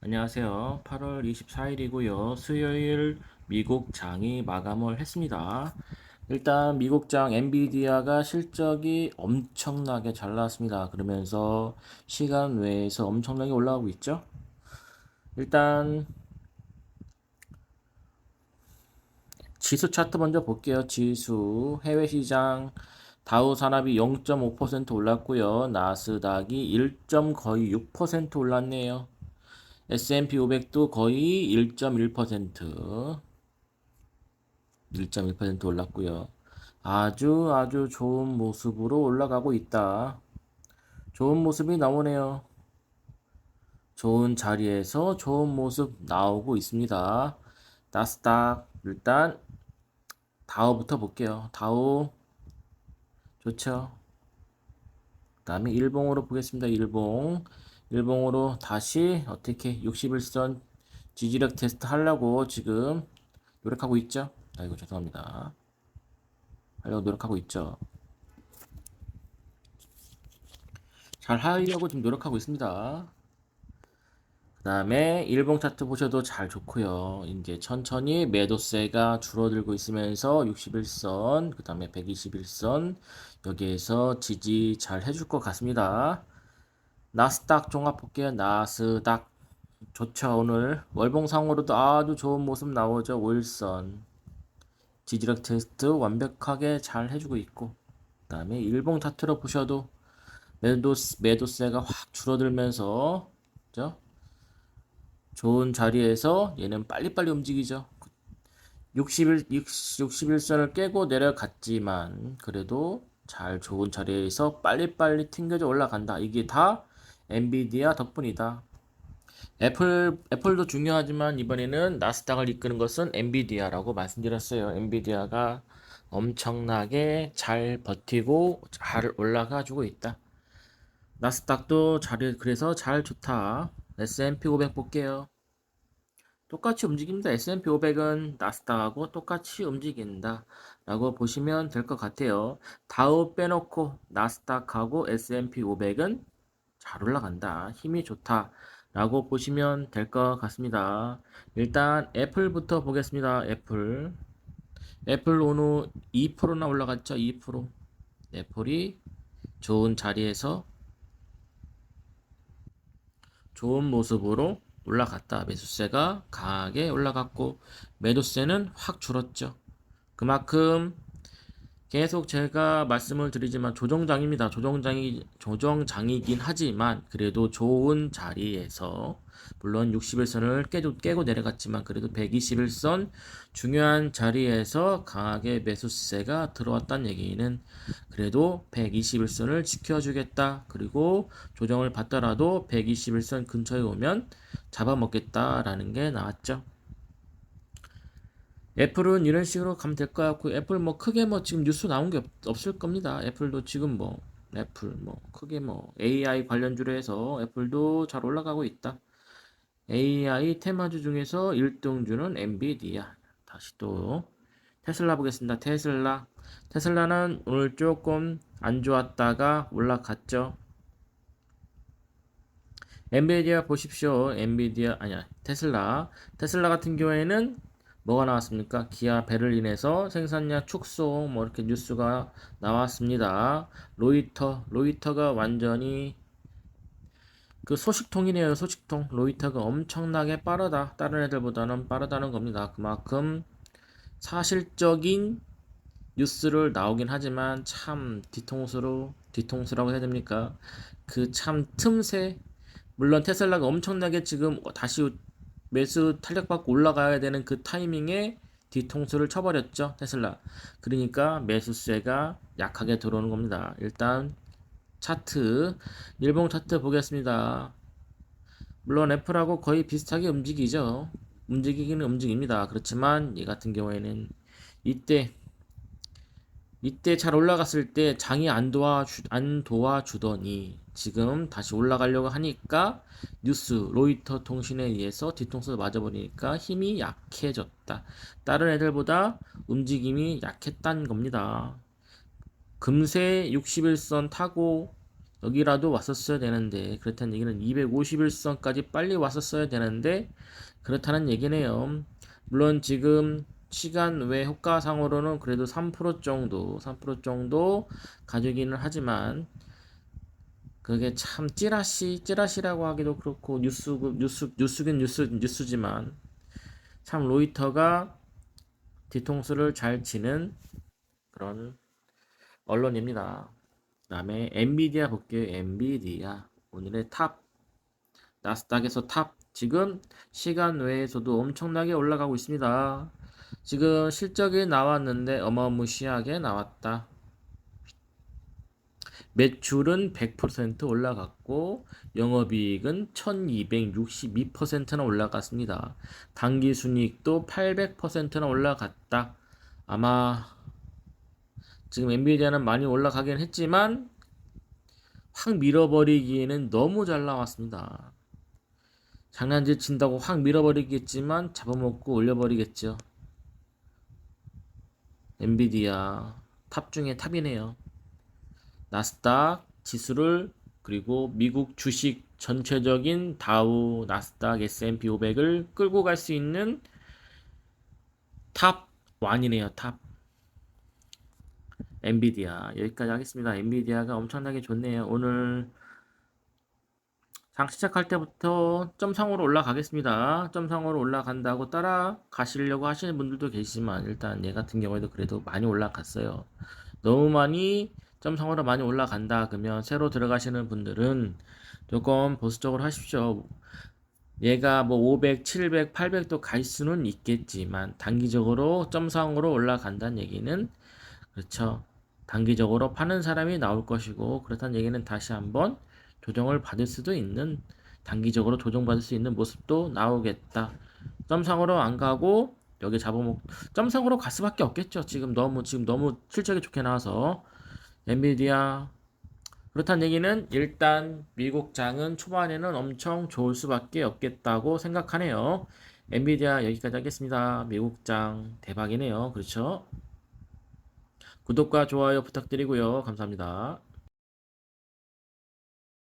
안녕하세요. 8월 24일이고요. 수요일 미국 장이 마감을 했습니다. 일단 미국 장 엔비디아가 실적이 엄청나게 잘 나왔습니다. 그러면서 시간 외에서 엄청나게 올라가고 있죠. 일단 지수 차트 먼저 볼게요. 지수 해외 시장 다우 산업이 0.5% 올랐고요. 나스닥이 1. 거의 6% 올랐네요. S&P 500도 거의 1.1% 1.1% 올랐고요. 아주 아주 좋은 모습으로 올라가고 있다. 좋은 모습이 나오네요. 좋은 자리에서 좋은 모습 나오고 있습니다. 나스닥 일단 다우부터 볼게요. 다우 좋죠. 그 다음에 일봉으로 보겠습니다. 일봉 일봉으로 다시 어떻게 61선 지지력 테스트 하려고 지금 노력하고 있죠. 아이고 죄송합니다. 하려고 노력하고 있죠. 잘 하려고 지금 노력하고 있습니다. 그 다음에 일봉 차트 보셔도 잘 좋고요. 이제 천천히 매도세가 줄어들고 있으면서 61선, 그 다음에 121선 여기에서 지지 잘 해줄 것 같습니다. 나스닥 종합 볼게요. 나스닥 좋죠. 오늘 월봉상으로도 아주 좋은 모습 나오죠. 5일선 지지력 테스트 완벽하게 잘 해주고 있고 그 다음에 일봉 차트로 보셔도 매도, 매도세가 확 줄어들면서 그죠? 좋은 자리에서 얘는 빨리빨리 움직이죠. 61, 61선을 깨고 내려갔지만 그래도 잘 좋은 자리에서 빨리빨리 튕겨져 올라간다. 이게 다 엔비디아 덕분이다. 애플, 애플도 중요하지만 이번에는 나스닥을 이끄는 것은 엔비디아라고 말씀드렸어요. 엔비디아가 엄청나게 잘 버티고 잘 올라가 주고 있다. 나스닥도 잘, 그래서 잘 좋다. S&P 500 볼게요. 똑같이 움직입니다. S&P 500은 나스닥하고 똑같이 움직인다. 라고 보시면 될 것 같아요. 다우 빼놓고 나스닥하고 S&P 500은 잘 올라간다. 힘이 좋다. 라고 보시면 될 것 같습니다. 일단 애플부터 보겠습니다. 애플. 애플 오늘 2%나 올라갔죠. 2%. 애플이 좋은 자리에서 좋은 모습으로 올라갔다. 매수세가 강하게 올라갔고 매도세는 확 줄었죠. 그만큼 계속 제가 말씀을 드리지만 조정장입니다. 조정장이 조정장이긴 하지만 그래도 좋은 자리에서 물론 61선을 깨도, 깨고 내려갔지만 그래도 121선 중요한 자리에서 강하게 매수세가 들어왔다는 얘기는 그래도 121선을 지켜주겠다. 그리고 조정을 받더라도 121선 근처에 오면 잡아먹겠다라는 게 나왔죠. 애플은 이런 식으로 가면 될 것 같고 애플 뭐 크게 뭐 지금 뉴스 나온 게 없, 을 겁니다. 애플도 지금 뭐 애플 뭐 크게 뭐 AI 관련주로 해서 애플도 잘 올라가고 있다. AI 테마주 중에서 1등주는 엔비디아. 다시 또 테슬라 보겠습니다. 테슬라. 테슬라는 오늘 조금 안 좋았다가 올라갔죠. 엔비디아 보십시오. 엔비디아 아니야 테슬라. 테슬라 같은 경우에는 뭐가 나왔습니까? 기아 베를린에서 생산량 축소 뭐 이렇게 뉴스가 나왔습니다. 로이터 로이터가 완전히 그 소식통이네요. 소식통 로이터가 엄청나게 빠르다. 다른 애들보다는 빠르다는 겁니다. 그만큼 사실적인 뉴스를 나오긴 하지만 참 뒤통수로 뒤통수라고 해야 됩니까? 그 참 틈새 물론 테슬라가 엄청나게 지금 다시 매수 탄력받고 올라가야 되는 그 타이밍에 뒤통수를 쳐버렸죠 테슬라. 그러니까 매수세가 약하게 들어오는 겁니다. 일단 차트 일봉 차트 보겠습니다. 물론 애플하고 거의 비슷하게 움직이죠. 움직이기는 움직입니다. 그렇지만 이 같은 경우에는 이때 이때 잘 올라갔을 때 장이 안 도와주 안 도와주더니 지금 다시 올라가려고 하니까 뉴스 로이터 통신에 의해서 뒤통수 맞아버리니까 힘이 약해졌다. 다른 애들보다 움직임이 약했다는 겁니다. 금세 61선 타고 여기라도 왔었어야 되는데 그렇다는 얘기는 251선까지 빨리 왔었어야 되는데 그렇다는 얘기네요. 물론 지금 시간 외 효과상으로는 그래도 3% 정도, 3% 정도 가져기는 하지만 그게 참 찌라시, 찌라시라고 하기도 그렇고 뉴스, 뉴스, 뉴스긴 뉴스, 뉴스지만 참 로이터가 뒤통수를 잘 치는 그런 언론입니다. 그 다음에 엔비디아 볼게요. 엔비디아 오늘의 탑 나스닥에서 탑 지금 시간 외에서도 엄청나게 올라가고 있습니다. 지금 실적이 나왔는데 어마무시하게 나왔다. 매출은 100% 올라갔고 영업이익은 1262%나 올라갔습니다. 당기순이익도 800%나 올라갔다. 아마 지금 엔비디아는 많이 올라가긴 했지만 확 밀어버리기에는 너무 잘 나왔습니다. 장난질 친다고 확 밀어버리겠지만 잡아먹고 올려버리겠죠. 엔비디아 탑 중에 탑이네요. 나스닥 지수를 그리고 미국 주식 전체적인 다우, 나스닥, S&P 500을 끌고 갈 수 있는 탑 1이네요. 탑. 엔비디아 여기까지 하겠습니다. 엔비디아가 엄청나게 좋네요. 오늘 장 시작할 때부터 점상으로 올라가겠습니다. 점상으로 올라간다고 따라가시려고 하시는 분들도 계시지만 일단 얘 같은 경우에도 그래도 많이 올라갔어요. 너무 많이 점상으로 많이 올라간다 그러면 새로 들어가시는 분들은 조금 보수적으로 하십시오. 얘가 뭐 500, 700, 800도 갈 수는 있겠지만 단기적으로 점상으로 올라간다는 얘기는 그렇죠. 단기적으로 파는 사람이 나올 것이고 그렇다는 얘기는 다시 한번 조정을 받을 수도 있는 단기적으로 조정받을 수 있는 모습도 나오겠다. 점상으로 안 가고 여기 잡아먹 점상으로 갈 수밖에 없겠죠. 지금 너무 지금 너무 실적이 좋게 나와서 엔비디아 그렇다는 얘기는 일단 미국 장은 초반에는 엄청 좋을 수밖에 없겠다고 생각하네요. 엔비디아 여기까지 하겠습니다. 미국 장 대박이네요. 그렇죠? 구독과 좋아요 부탁드리고요. 감사합니다.